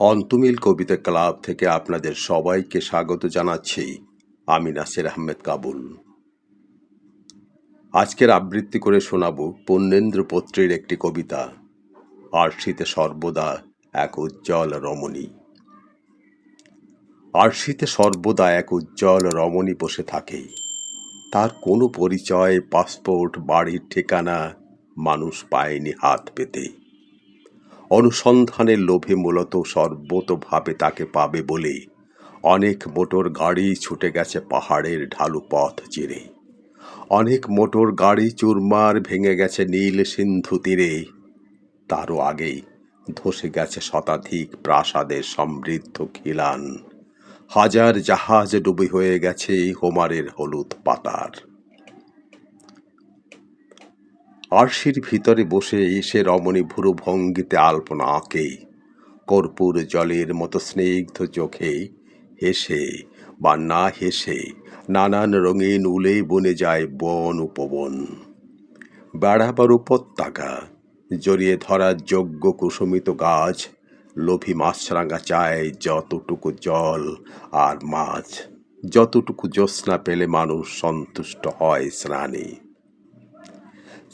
অন্তুমিল কবিতা club থেকে আপনাদের সবাইকে স্বাগত জানাচ্ছি আমি নাসির আহমেদ কাবুল। আজকের আবৃত্তি করে শোনাব পূর্ণেন্দ্র পত্রের একটি কবিতা, আরশিতে সর্বদা এক উজ্জ্বল রমণী। আরশিতে সর্বদা এক উজ্জ্বল রমণী বসে থাকে। তার কোনো পরিচয়, পাসপোর্ট, বাড়ির ঠিকানা মানুষ পায়নি হাত পেতে। অনুসন্ধানের লোভে মূলত সর্বতভাবে তাকে পাবে বলে অনেক মোটর গাড়ি ছুটে গেছে পাহাড়ের ঢালু পথ চিরে। অনেক মোটর গাড়ি চুরমার ভেঙে গেছে নীল সিন্ধু তীরে। তারও আগেই ধসে গেছে শতাধিক প্রাসাদের সমৃদ্ধ খিলান। হাজার জাহাজ ডুবি হয়ে গেছে হোমারের হলুদ পাতার। আরশির ভিতরে বসে এসে রমণী ভুরু ভঙ্গিতে আলপনা আঁকে। কর্পূর জলের মতো স্নিগ্ধ চোখে হেসে বা না হেসে নানান রঙিন উলে বনে যায় বন উপবন। বেড়াবার উপত্যকা, জড়িয়ে ধরার যোগ্য কুসুমিত গাছ, লোভী মাছরাঙা চায় যতটুকু জল আর মাছ। যতটুকু জ্যোৎস্না পেলে মানুষ সন্তুষ্ট হয় স্নানে।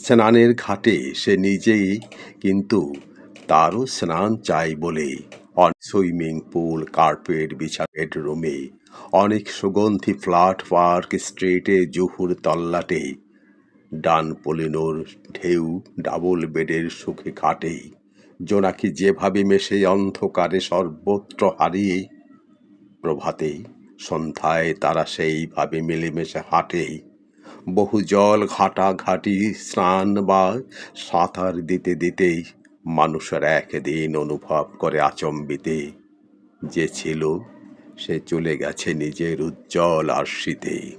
স্নানের ঘাটে সে নিজেই কিন্তু তারও স্নান চাই বলে। অনেক সুইমিং পুল, কার্পেট বিছা বেডরুমে অনেক সুগন্ধি ফ্ল্যাট পার্ক স্ট্রিটে জুহুর তল্লাটে, ডান পলিনোর ঢেউ, ডাবল বেডের সুখে খাটে। জোনাকি যেভাবে মেশে অন্ধকারে সর্বত্র হারিয়ে প্রভাতে সন্ধ্যায় তারা সেইভাবে মিলেমিশে হাঁটে। বহু জল ঘাটা ঘাটি স্নান বা সাঁতার দিতে দিতেই মানুষের একদিন অনুভব করে আচম্বিতে। যে ছিল, সে চলে গেছে নিজের উজ্জ্বল আশিতে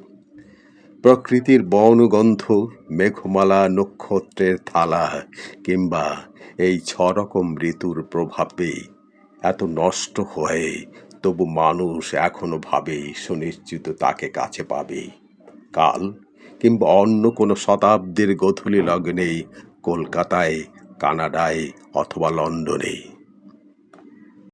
প্রকৃতির বনগন্ধ, মেঘমালা নক্ষত্রের থালা কিংবা এই ছরকম ঋতুর প্রভাবে এত নষ্ট হয়ে তবু মানুষ এখনও ভাবে সুনিশ্চিত তাকে কাছে পাবে। কাল কিংবা অন্য কোনো শতাব্দীর গোধূলি লগ্নে কলকাতায় কানাডায় অথবা লন্ডনে।